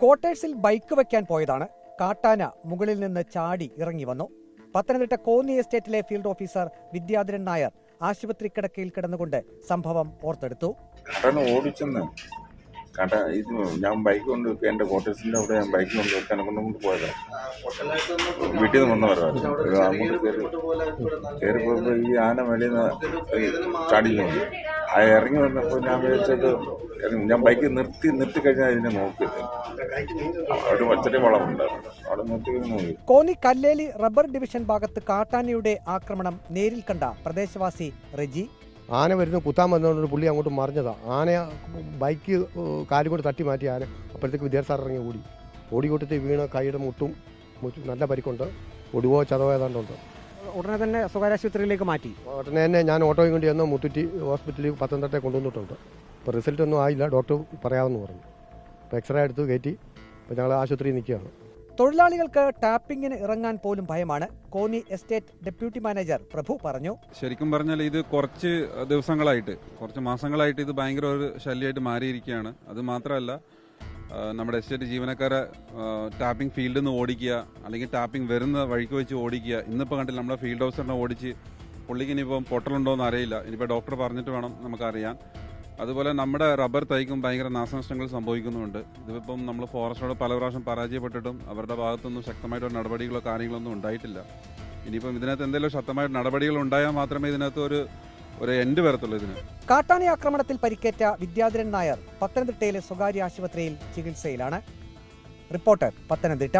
ക്വാർട്ടേഴ്സിൽ bike വെക്കാൻ പോയതാണ്. കാട്ടാന മുകളിൽ നിന്ന് ചാടി ഇറങ്ങി വന്നു. പത്തനംതിട്ട കോന്നി എസ്റ്റേറ്റിലെ ഫീൽഡ് ഓഫീസർ വിദ്യാധരൻ നായർ ആശുപത്രി കിടക്കയിൽ കിടന്നുകൊണ്ട് സംഭവം ഓർത്തെടുത്തു. ഞാൻ ബൈക്ക് കൊണ്ട് വെക്കുക എന്റെ അവിടെ ഞാൻ ബൈക്ക് കൊണ്ട് കൊണ്ട് പോയതാണ് വീട്ടിൽ നിന്ന് വന്നവരാണ് ഈ ആന മേളിൽ നിന്ന് ആ ഇറങ്ങി വന്നപ്പോൾ ഞാൻ വിചാരിച്ചത് ഞാൻ ബൈക്ക് നിർത്തി നിർത്തി കഴിഞ്ഞാൽ ഇതിനെ നോക്കിയത്. അവിടെ ഒച്ചടി വളമുണ്ടായിരുന്നു അവിടെ നിർത്തി നോക്കി. കോന്നി കല്ലേലി റബ്ബർ ഡിവിഷൻ ഭാഗത്ത് കാട്ടാനയുടെ ആക്രമണം നേരിൽ കണ്ട പ്രദേശവാസി റെജി. ആന വരുന്നു കുത്താൻ വന്നതുകൊണ്ട് പുള്ളി അങ്ങോട്ട് മറിഞ്ഞതാ. ആന ബൈക്ക് കാലും കൊണ്ട് തട്ടി മാറ്റി ആന. അപ്പോഴത്തേക്ക് വിദ്യാർത്ഥി ഇറങ്ങി ഓടി. ഓടി കൂട്ടത്തിൽ വീണ് കൈയുടെ മുട്ടും നല്ല പരിക്കുണ്ട്. ഒടുവോ ചതവോ ഏതാണ്ടുണ്ട് ഉടനെ തന്നെ സ്വകാര്യ ആശുപത്രിയിലേക്ക് മാറ്റി. ഉടനെ തന്നെ ഞാൻ ഓട്ടോയും കൊണ്ട് ചെന്ന് മുത്തുറ്റി ഹോസ്പിറ്റലിൽ പത്തനംതിട്ട കൊണ്ടുവന്നിട്ടുണ്ട്. ഇപ്പോൾ റിസൾട്ട് ഒന്നും ആയില്ല. ഡോക്ടർ പറയാമെന്ന് പറഞ്ഞു. ഇപ്പോൾ എക്സ്റേ എടുത്ത് കയറ്റി ഇപ്പോൾ ഞങ്ങൾ ആശുപത്രിയിൽ നിൽക്കുകയാണ്. തൊഴിലാളികൾക്ക് ടാപ്പിങ്ങിന് ഇറങ്ങാൻ പോലും ഭയമാണ്. Konni estate deputy manager Prabhu പറഞ്ഞു. ശരിക്കും പറഞ്ഞാൽ ഇത് കുറച്ച് ദിവസങ്ങളായിട്ട് കുറച്ച് മാസങ്ങളായിട്ട് ഇത് ഭയങ്കര ഒരു ശല്യമായിട്ട് മാറിയിരിക്കുകയാണ്. അത് മാത്രമല്ല നമ്മുടെ എസ്റ്റേറ്റ് ജീവനക്കാരെ ടാപ്പിംഗ് ഫീൽഡിൽ നിന്ന് ഓടിക്കുക അല്ലെങ്കിൽ ടാപ്പിംഗ് വരുന്ന വഴിക്ക് വെച്ച് ഓടിക്കുക. ഇന്നിപ്പോൾ കണ്ടില്ല നമ്മുടെ ഫീൽഡ് ഓഫീസറിനെ ഓടിച്ച് പുള്ളിക്ക് ഇനിയിപ്പം പൊട്ടലുണ്ടോ എന്ന് അറിയില്ല. ഇനിയിപ്പോൾ ഡോക്ടർ പറഞ്ഞിട്ട് വേണം നമുക്കറിയാൻ. അതുപോലെ നമ്മുടെ റബ്ബർ തൈക്കും ഭയങ്കര നാശനഷ്ടങ്ങൾ സംഭവിക്കുന്നുണ്ട് ഇതിപ്പം നമ്മൾ ഫോറസ്റ്റോട് പല പ്രാവശ്യം പരാജയപ്പെട്ടിട്ടും അവരുടെ ഭാഗത്തുനിന്നും ശക്തമായിട്ടൊരു നടപടികളോ കാര്യങ്ങളോ ഒന്നും ഉണ്ടായിട്ടില്ല. ഇനിയിപ്പം ഇതിനകത്ത് എന്തെങ്കിലും ശക്തമായിട്ട് നടപടികൾ ഉണ്ടായാൽ മാത്രമേ ഇതിനകത്ത് ഒരു ഒരു എൻഡ് വരത്തുള്ളൂ ഇതിന്. ആക്രമണത്തിൽ പരിക്കേറ്റ വിദ്യാധരൻ നായർ പത്തനംതിട്ടയിലെ സ്വകാര്യ ആശുപത്രിയിൽ ചികിത്സയിലാണ്. റിപ്പോർട്ടർ പത്തനംതിട്ട.